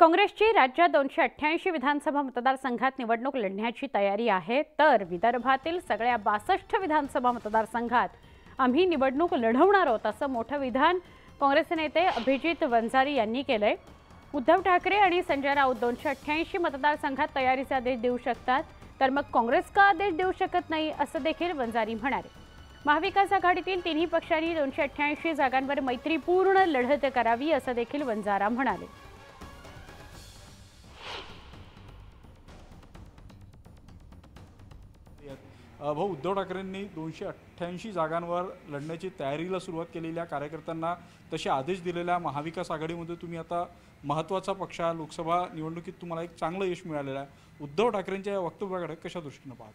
काँग्रेसची राज्यात दोनशे अठ्ठ्याऐंशी विधानसभा मतदारसंघात निवडणूक लढण्याची तयारी आहे तर विदर्भातील सगळ्या बासष्ट विधानसभा मतदारसंघात आम्ही निवडणूक लढवणार आहोत असं मोठं विधान काँग्रेसचे नेते अभिजित वंजारी यांनी केलंय. उद्धव ठाकरे आणि संजय राऊत दोनशे अठ्ठ्याऐंशी मतदारसंघात तयारीचे आदेश देऊ शकतात तर मग काँग्रेस का आदेश देऊ शकत नाही असं देखील वंजारी म्हणाले. महाविकास आघाडीतील तिन्ही पक्षांनी दोनशे अठ्ठ्याऐंशी जागांवर मैत्रीपूर्ण लढत करावी असं देखील वंजारा म्हणाले. भाऊ उद्धव ठाकरेंनी दोनशे अठ्ठ्याऐंशी जागांवर लढण्याची तयारीला सुरुवात केलेल्या कार्यकर्त्यांना तसे आदेश दिलेल्या महाविकास आघाडीमध्ये तुम्ही आता महत्त्वाचा पक्ष आहे. लोकसभा निवडणुकीत तुम्हाला एक चांगलं यश मिळालेलं आहे. उद्धव ठाकरेंच्या या वक्तव्याकडे कशा दृष्टीनं पाहत?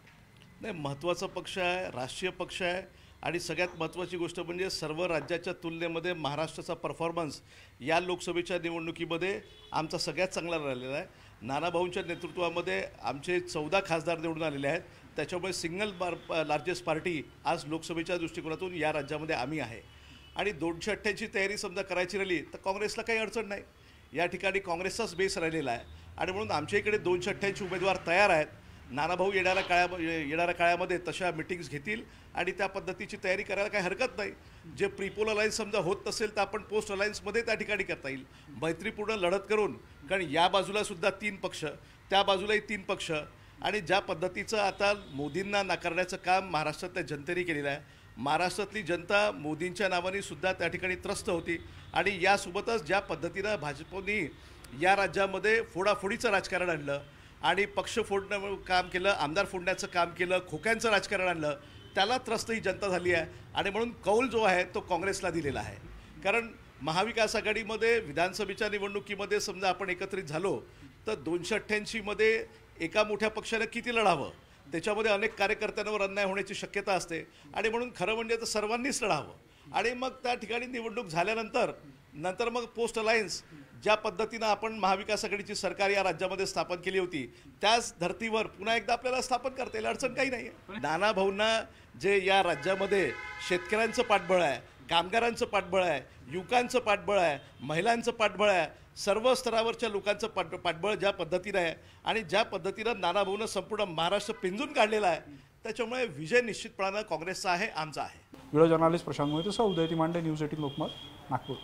नाही महत्त्वाचा पक्ष आहे राष्ट्रीय पक्ष आहे आणि सगळ्यात महत्त्वाची गोष्ट म्हणजे सर्व राज्याच्या तुलनेमध्ये महाराष्ट्राचा परफॉर्मन्स या लोकसभेच्या निवडणुकीमध्ये आमचा सगळ्यात चांगला राहिलेला आहे. नानाभाऊंच्या नेतृत्वामध्ये आमचे चौदा खासदार निवडून आलेले आहेत. त्याच्यामुळे सिंगल बार लार्जेस्ट पार्टी आज लोकसभेच्या दृष्टिकोनातून या राज्यामध्ये आम्ही आहे. आणि दोनशे अठ्ठ्याऐंशी तयारी समजा करायची राहिली तर काँग्रेसला काही अडचण नाही. या ठिकाणी काँग्रेसचाच बेस राहिलेला आहे. आणि म्हणून आमच्या इकडे दोनशे अठ्ठ्याऐंशी उमेदवार तयार आहेत. नानाभाऊ येणाऱ्या काळ्या येणाऱ्या काळामध्ये तशा मिटिंग्स घेतील आणि त्या पद्धतीची तयारी करायला काही हरकत नाही. जे प्रिपोल अलायन्स समजा होत नसेल तर आपण पोस्ट अलायन्समध्ये त्या ठिकाणी करता येईल. मैत्रीपूर्ण लढत करून कारण या बाजूला सुद्धा तीन पक्ष त्या बाजूलाही तीन पक्ष. आणि ज्या पद्धतीचं आता मोदींना नाकारण्याचं काम महाराष्ट्रातल्या जनतेने केलेलं आहे. महाराष्ट्रातली जनता मोदींच्या नावाने सुद्धा त्या ठिकाणी त्रस्त होती. आणि यासोबतच ज्या पद्धतीनं भाजपनी या राज्यामध्ये फोडाफोडीचं राजकारण आणलं आणि पक्ष फोडणं काम केलं आमदार फोडण्याचं काम केलं खोक्यांचं राजकारण आणलं त्याला त्रस्त ही जनता झाली आहे. आणि म्हणून कौल जो आहे तो काँग्रेसला दिलेला आहे. कारण महाविकास आघाडीमध्ये विधानसभेच्या निवडणुकीमध्ये समजा आपण एकत्रित झालो तर दोनशे अठ्ठ्याऐंशीमध्ये एका मोठ्या पक्षाने किती लढावं? त्याच्यामध्ये अनेक कार्यकर्त्यांवर अन्याय होण्याची शक्यता असते. आणि म्हणून खरं म्हणजे तर सर्वांनीच लढावं. आणि मग त्या ठिकाणी निवडणूक झाल्यानंतर नंतर मग पोस्ट अलायन्स ज्या पद्धतीनं आपण महाविकास आघाडीची सरकार या राज्यामध्ये स्थापन केली होती त्याच धर्तीवर पुन्हा एकदा आपल्याला स्थापन करता येईल अडचण काही नाही आहे नाना भाऊंना जे या राज्यामध्ये शेतकऱ्यांचं पाठबळ आहे कामगारांचं पाठबळ आहे युवकांचं पाठबळ आहे महिलांचं पाठबळ आहे सर्व स्तरावरच्या लोकांचं पाठ पाठबळ ज्या पद्धतीनं आहे आणि ज्या पद्धतीनं नानाभाऊनं संपूर्ण महाराष्ट्र पिंजून काढलेला आहे त्याच्यामुळे विजय निश्चितपणानं काँग्रेसचा आहे आमचा आहे. व्हिडिओ जर्नालिस्ट प्रशांत मोहिते सह उदयती मांडे न्यूज एटीन लोकमत नागपूर.